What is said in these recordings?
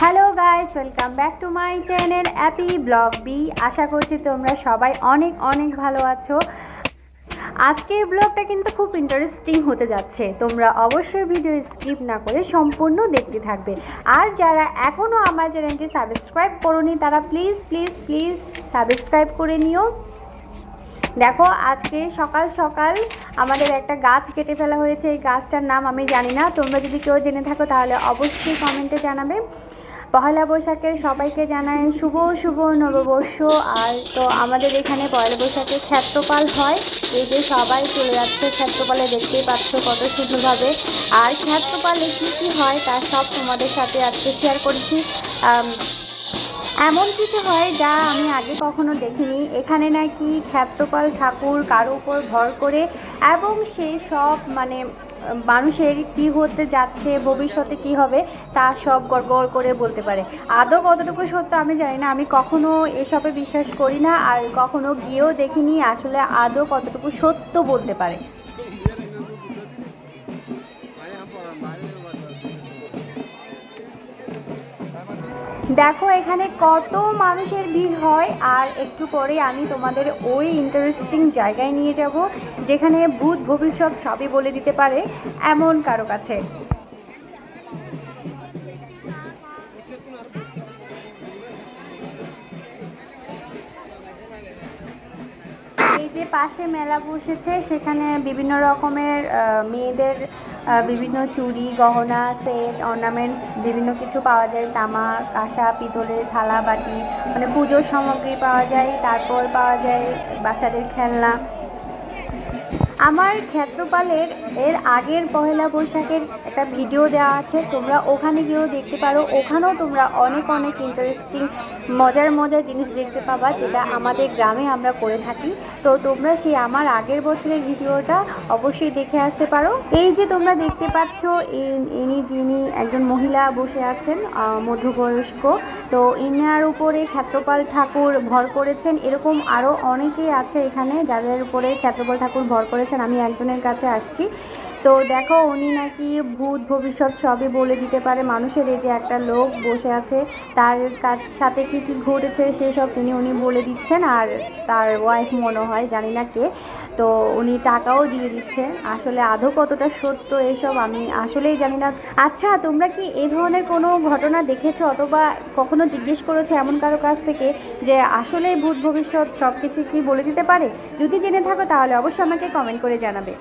Hello guys welcome back to my channel Appy blog B আশা করছি তোমরা সবাই অনেক অনেক ভালো আছো। আজকের ব্লগটা কিন্তু খুব ইন্টারেস্টিং হতে যাচ্ছে। তোমরা অবশ্যই ভিডিও স্কিপ না করে সম্পূর্ণ দেখতে থাকবে। আর যারা এখনও আমার চ্যানেলটি সাবস্ক্রাইব করোনি, তারা প্লিজ প্লিজ প্লিজ সাবস্ক্রাইব করে নিও। দেখো, আজকে সকাল সকাল আমাদের একটা গাছ কেটে ফেলা হয়েছে। এই গাছটার নাম আমি জানি না। তোমরা যদি কেউ জেনে থাকো তাহলে অবশ্যই কমেন্টে জানাবে। পয়লা বৈশাখের সবাইকে জানাই শুভ শুভ নববর্ষ। আর তো আমাদের এখানে পয়লা বৈশাখে ক্ষেত্রপাল হয়। এই যে সবাই চলে যাচ্ছে ক্ষেত্রপালে, দেখতেই পাচ্ছ কত সুন্দরভাবে। আর ক্ষেত্রপালে কী কী হয় তার সব তোমাদের সাথে আজকে শেয়ার করেছি। এমন কিছু হয় যা আমি আগে কখনো দেখিনি। এখানে নাকি ক্ষেত্রপাল ঠাকুর কারও উপর ভর করে এবং সে সব মানে মানুষের কি হতে যাচ্ছে, ভবিষ্যতে কি হবে, তা সব গড়বড় করে বলতে পারে। আদৌ কতটুকু সত্য আমি জানি না। আমি কখনো এসবে বিশ্বাস করি না আর কখনো গিয়েও দেখিনি আসলে আদৌ কতটুকু সত্য বলতে পারে। দেখো, এখানে কত মানুষের ভিড় হয়, আর একটু পরে আমি তোমাদের ওই ইন্টারেস্টিং জায়গায় নিয়ে যাব, যেখানে ভূত ভবিষ্যৎ সবই বলে দিতে পারে, এমন কারও কাছে। যে পাশে মেলা বসেছে, সেখানে বিভিন্ন রকমের মেয়েদের বিভিন্ন চুড়ি, গহনা, সেট, অর্নামেন্টস, বিভিন্ন কিছু পাওয়া যায়। তামা কাঁসা, পিতলের থালা, বাটি মানে পুজোর সামগ্রী পাওয়া যায়, তারপর পাওয়া যায় বাচ্চাদের খেলনা। আমার ক্ষেত্রপালের এর আগের পহেলা বৈশাখের একটা ভিডিও দেওয়া আছে। তোমরা ওখানে গিয়েও দেখতে পারো। ওখানেও তোমরা অনেক অনেক ইন্টারেস্টিং মজার মজার জিনিস দেখতে পাবা, যেটা আমাদের গ্রামে আমরা করে থাকি। তো তোমরা সেই আমার আগের বছরের ভিডিওটা অবশ্যই দেখে আসতে পারো। এই যে তোমরা দেখতে পাচ্ছ ইনি যিনি একজন মহিলা বসে আছেন মধ্যবয়স্ক, তো ইনার উপরে ক্ষেত্রপাল ঠাকুর ভর করেছেন। এরকম আরও অনেকেই আছে এখানে, যাদের উপরে ক্ষেত্রপাল ঠাকুর ভর করেছেন। আমি একজনের কাছে আসছি। তো দেখো, উনি নাকি ভূত ভবিষ্যৎ সবই বলে দিতে পারে। মানুষের এই যে একটা লোক বসে আছে, তার কাছ সাথে কি কি ঘটেছে সেসব তিনি উনি বলে দিচ্ছেন, আর তার ওয়াইফ মনে হয়, জানি না কে। তো উনি টাকাও দিয়ে দিচ্ছে আসলে আদৌ কতটা সত্য এসব আমি আসলেই জানি না। আচ্ছা তোমরা কি এই ধরনের কোনো ঘটনা দেখেছ অথবা কখনো জিজ্ঞেস করেছ এমন কারও কাছ থেকে যে আসলেই ভূত ভবিষ্যৎ সব কিছু কি বলে দিতে পারে? যদি জেনে থাকো তাহলে অবশ্যই আমাকে কমেন্ট করে জানাবে।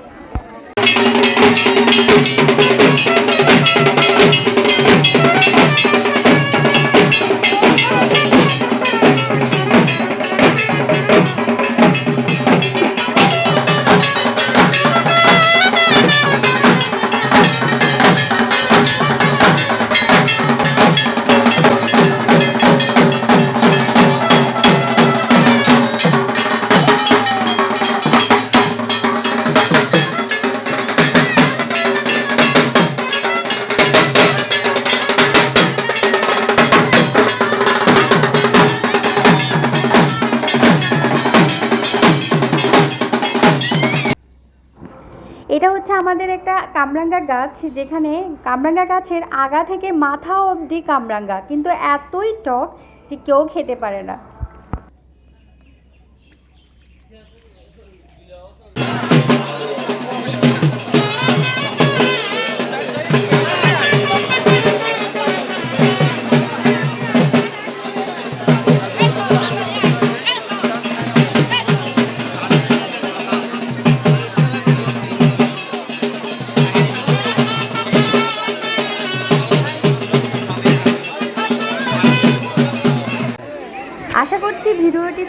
এটা হচ্ছে আমাদের একটা কামরাঙ্গা গাছ, যেখানে কামরাঙ্গা গাছের আগা থেকে মাথা অবধি কামরাঙ্গা। কিন্তু এতই টক যে কেউ খেতে পারে না।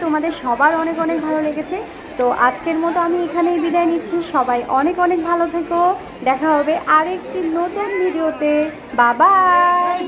তোমাদের সবার অনেক অনেক ভালো লেগেছে। তো আজকের মতো আমি এখানেই বিদায় নিচ্ছি। সবাই অনেক অনেক ভালো থেকো। দেখা হবে আরেকটি নতুন ভিডিওতে। বাবাই